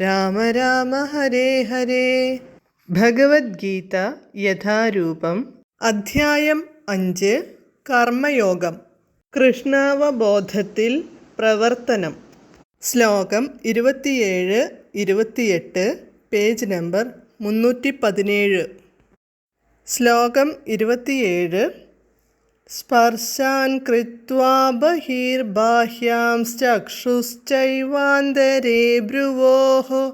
രാമ രാമ ഹരേ ഹരേ. ഭഗവത്ഗീത യഥാരൂപം അധ്യായം അഞ്ച് കർമ്മയോഗം. കൃഷ്ണാവബോധത്തിൽ പ്രവർത്തനം. ശ്ലോകം ഇരുപത്തിയേഴ് ഇരുപത്തിയെട്ട് പേജ് നമ്പർ മുന്നൂറ്റി പതിനേഴ് ശ്ലോകം ഇരുപത്തിയേഴ് സ്പർശാൻ കൃത്വാ ബഹിർബാഹ്യാംശ്ചക്ഷുശ്ചൈവാന്തരേ ഭ്രുവോः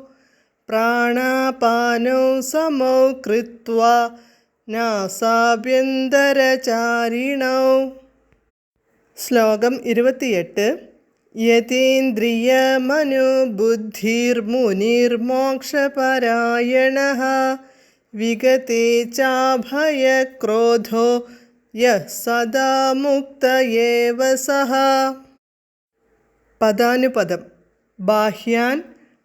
പ്രാണാപാനौ സമौ കൃത്വാ നാസാഭ്യന്തരചാരിണൗ. ശ്ലോകം ഇരുപത്തിയെട്ട്. യതീന്ദ്രിയമനുബുദ്ധിർമുനിർമോക്ഷപരായണः. വിഗതേ ചാഭയക്രോധോ സദാ മുക്ത ഏവ സഹ. പദാനുപദം. ബാഹ്യാൻ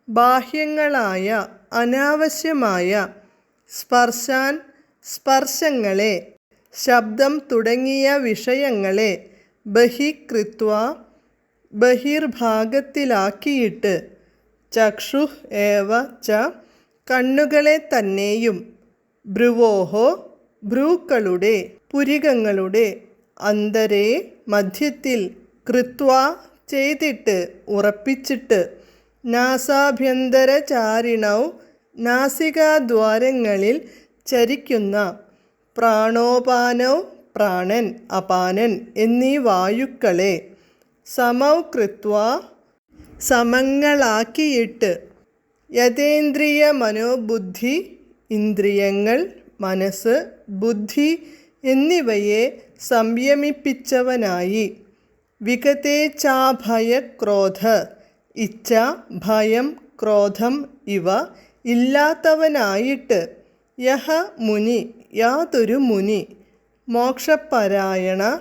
ബാഹ്യങ്ങളായ അനാവശ്യമായ സ്പർശാൻ സ്പർശങ്ങളെ ശബ്ദം തുടങ്ങിയ വിഷയങ്ങളെ ബഹികൃത്വ ബഹിർഭാഗത്തിലാക്കിയിട്ട് ചക്ഷു ഏവ ച കണ്ണുകളെ തന്നെയും ഭ്രുവോഹോ ഭ്രൂക്കളുടെ പുരികങ്ങളുടെ അന്തരേ മധ്യത്തിൽ കൃത്വ ചെയ്തിട്ട് ഉറപ്പിച്ചിട്ട് നാസാഭ്യന്തര ചാരിണൗ നാസികാദ്വാരങ്ങളിൽ ചരിക്കുന്ന പ്രാണോപാനൗ പ്രാണൻ അപാനൻ എന്നീ വായുക്കളെ സമൗ കൃത്വ സമങ്ങളാക്കിയിട്ട് യഥേന്ദ്രിയ മനോബുദ്ധി ഇന്ദ്രിയങ്ങൾ മനസ്സ് ബുദ്ധി എന്നിവയെ സംയമിപ്പിച്ചവനായി. വിഗതേ ക്രോധ ഇച്ഛ ഭയം ക്രോധം ഇവ ഇല്ലാത്തവനായിട്ട്. യഹ മുനി യാതൊരു മുനി. മോക്ഷപരായണ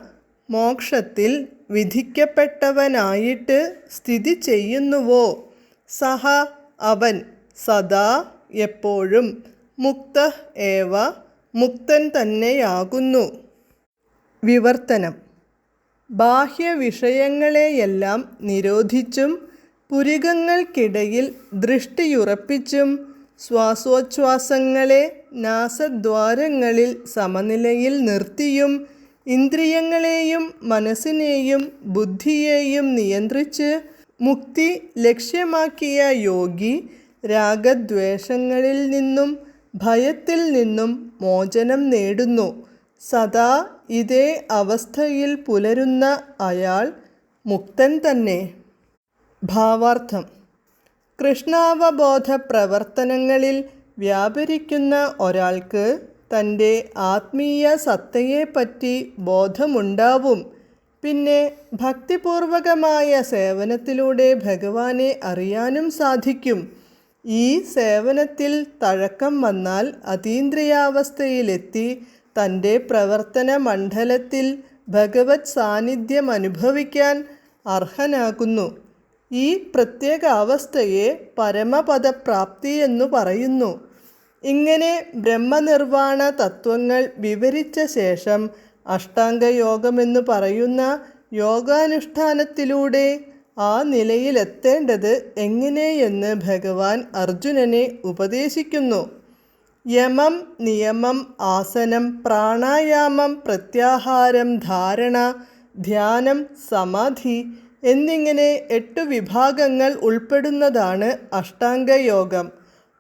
മോക്ഷത്തിൽ വിധിക്കപ്പെട്ടവനായിട്ട് സ്ഥിതി ചെയ്യുന്നുവോ? സഹ അവൻ സദാ എപ്പോഴും മുക്ത ഏവ മുക്തൻ തന്നെയാകുന്നു. വിവർത്തനം. ബാഹ്യ ബാഹ്യവിഷയങ്ങളെയെല്ലാം നിരോധിച്ചും പുരികങ്ങൾക്കിടയിൽ ദൃഷ്ടിയുറപ്പിച്ചും ശ്വാസോച്ഛ്വാസങ്ങളെ നാസദ്വാരങ്ങളിൽ സമനിലയിൽ നിർത്തിയും ഇന്ദ്രിയങ്ങളെയും മനസ്സിനെയും ബുദ്ധിയെയും നിയന്ത്രിച്ച് മുക്തി ലക്ഷ്യമാക്കിയ യോഗി രാഗദ്വേഷങ്ങളിൽ നിന്നും ഭയത്തിൽ നിന്നും മോചനം നേടുന്നു. സദാ ഇതേ അവസ്ഥയിൽ പുലരുന്ന അയാൾ മുക്തൻ തന്നെ. ഭാവാർത്ഥം. കൃഷ്ണാവബോധ പ്രവർത്തനങ്ങളിൽ വ്യാപരിക്കുന്ന ഒരാൾക്ക് തന്റെ ആത്മീയ സത്തയെപ്പറ്റി ബോധമുണ്ടാവും. പിന്നെ ഭക്തിപൂർവകമായ സേവനത്തിലൂടെ ഭഗവാനെ അറിയാനും സാധിക്കും. ഈ സേവനത്തിൽ തഴക്കം വന്നാൽ അതീന്ദ്രിയാവസ്ഥയിലെത്തി തന്റെ പ്രവർത്തന മണ്ഡലത്തിൽ ഭഗവത് സാന്നിധ്യം അനുഭവിക്കാൻ അർഹനാകുന്നു. ഈ പ്രത്യേക അവസ്ഥയെ പരമപദപ്രാപ്തി എന്നു പറയുന്നു. ഇങ്ങനെ ബ്രഹ്മനിർവാണ തത്വങ്ങൾ വിവരിച്ച ശേഷം അഷ്ടാംഗയോഗമെന്ന് പറയുന്ന യോഗാനുഷ്ഠാനത്തിലൂടെ ആ നിലയിലെത്തേണ്ടത് എങ്ങനെയെന്ന് ഭഗവാൻ അർജുനനെ ഉപദേശിക്കുന്നു. യമം നിയമം ആസനം പ്രാണായാമം പ്രത്യാഹാരം ധാരണ ധ്യാനം സമാധി എന്നിങ്ങനെ എട്ട് വിഭാഗങ്ങൾ ഉൾപ്പെടുന്നതാണ് അഷ്ടാംഗയോഗം.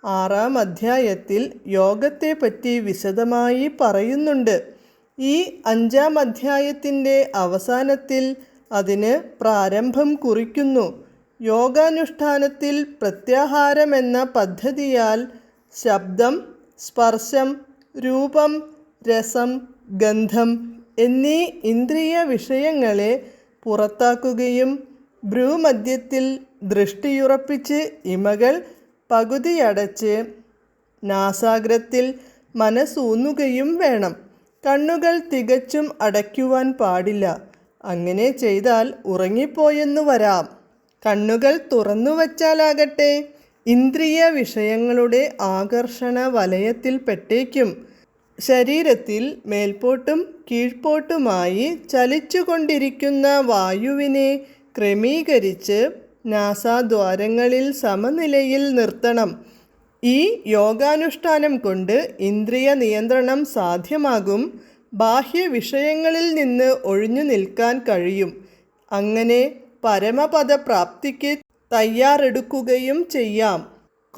ആറാം അധ്യായത്തിൽ യോഗത്തെപ്പറ്റി വിശദമായി പറയുന്നുണ്ട്. ഈ അഞ്ചാം അധ്യായത്തിന്റെ അവസാനത്തിൽ അതിന് പ്രാരംഭം കുറിക്കുന്നു. യോഗാനുഷ്ഠാനത്തിൽ പ്രത്യാഹാരം എന്ന പദ്ധതിയാൽ ശബ്ദം സ്പർശം രൂപം രസം ഗന്ധം എന്നീ ഇന്ദ്രിയ വിഷയങ്ങളെ പുറത്താക്കുകയും ഭ്രൂമധ്യത്തിൽ ദൃഷ്ടിയുറപ്പിച്ച് ഇമകൾ പകുതിയടച്ച് നാസാഗ്രത്തിൽ മനസ്സൂന്നുകയും വേണം. കണ്ണുകൾ തികച്ചും അടയ്ക്കുവാൻ പാടില്ല. അങ്ങനെ ചെയ്താൽ ഉറങ്ങിപ്പോയെന്നു വരാം. കണ്ണുകൾ തുറന്നു വച്ചാലാകട്ടെ. ഇന്ദ്രിയ വിഷയങ്ങളുടെ ആകർഷണ വലയത്തിൽ പെട്ടേക്കും. ശരീരത്തിൽ മേൽപോട്ടും കീഴ്പോട്ടുമായി ചലിച്ചുകൊണ്ടിരിക്കുന്ന വായുവിനെ ക്രമീകരിച്ച് നാസാദ്വാരങ്ങളിൽ സമനിലയിൽ നിർത്തണം. ഈ യോഗാനുഷ്ഠാനം കൊണ്ട് ഇന്ദ്രിയ നിയന്ത്രണം സാധ്യമാകും. ബാഹ്യ വിഷയങ്ങളിൽ നിന്ന് ഒഴിഞ്ഞു നിൽക്കാൻ കഴിയും. അങ്ങനെ പരമപദപ്രാപ്തിക്ക് തയ്യാറെടുക്കുകയും ചെയ്യാം.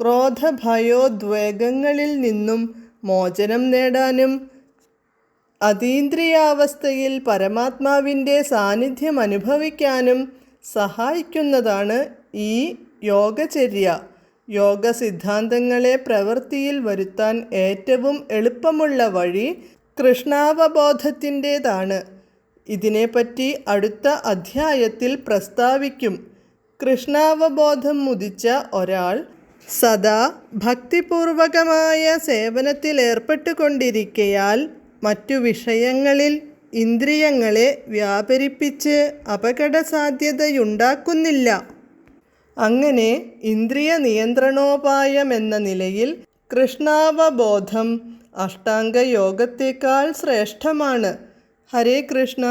ക്രോധഭയോദ്വേഗങ്ങളിൽ നിന്നും മോചനം നേടാനും അതീന്ദ്രിയാവസ്ഥയിൽ പരമാത്മാവിന്റെ സാന്നിധ്യം അനുഭവിക്കാനും സഹായിക്കുന്നതാണ് ഈ യോഗചര്യ. യോഗ സിദ്ധാന്തങ്ങളെ പ്രവൃത്തിയിൽ വരുത്താൻ ഏറ്റവും എളുപ്പമുള്ള വഴി കൃഷ്ണാവബോധത്തിന്റേതാണ്. ഇതിനെപ്പറ്റി അടുത്ത അധ്യായത്തിൽ പ്രസ്താവിക്കും. കൃഷ്ണാവബോധം മുദിച്ച ഒരാൾ സദാ ഭക്തിപൂർവകമായ സേവനത്തിലേർപ്പെട്ടുകൊണ്ടിരിക്കയാൽ മറ്റു വിഷയങ്ങളിൽ ഇന്ദ്രിയങ്ങളെ വ്യാപരിപ്പിച്ച് അപകട സാധ്യതയുണ്ടാക്കുന്നില്ല അങ്ങനെ ഇന്ദ്രിയ നിയന്ത്രണോപായം എന്ന നിലയിൽ കൃഷ്ണാവബോധം അഷ്ടാംഗ യോഗത്തേക്കാൾ ശ്രേഷ്ഠമാണ്. ഹരേ കൃഷ്ണ.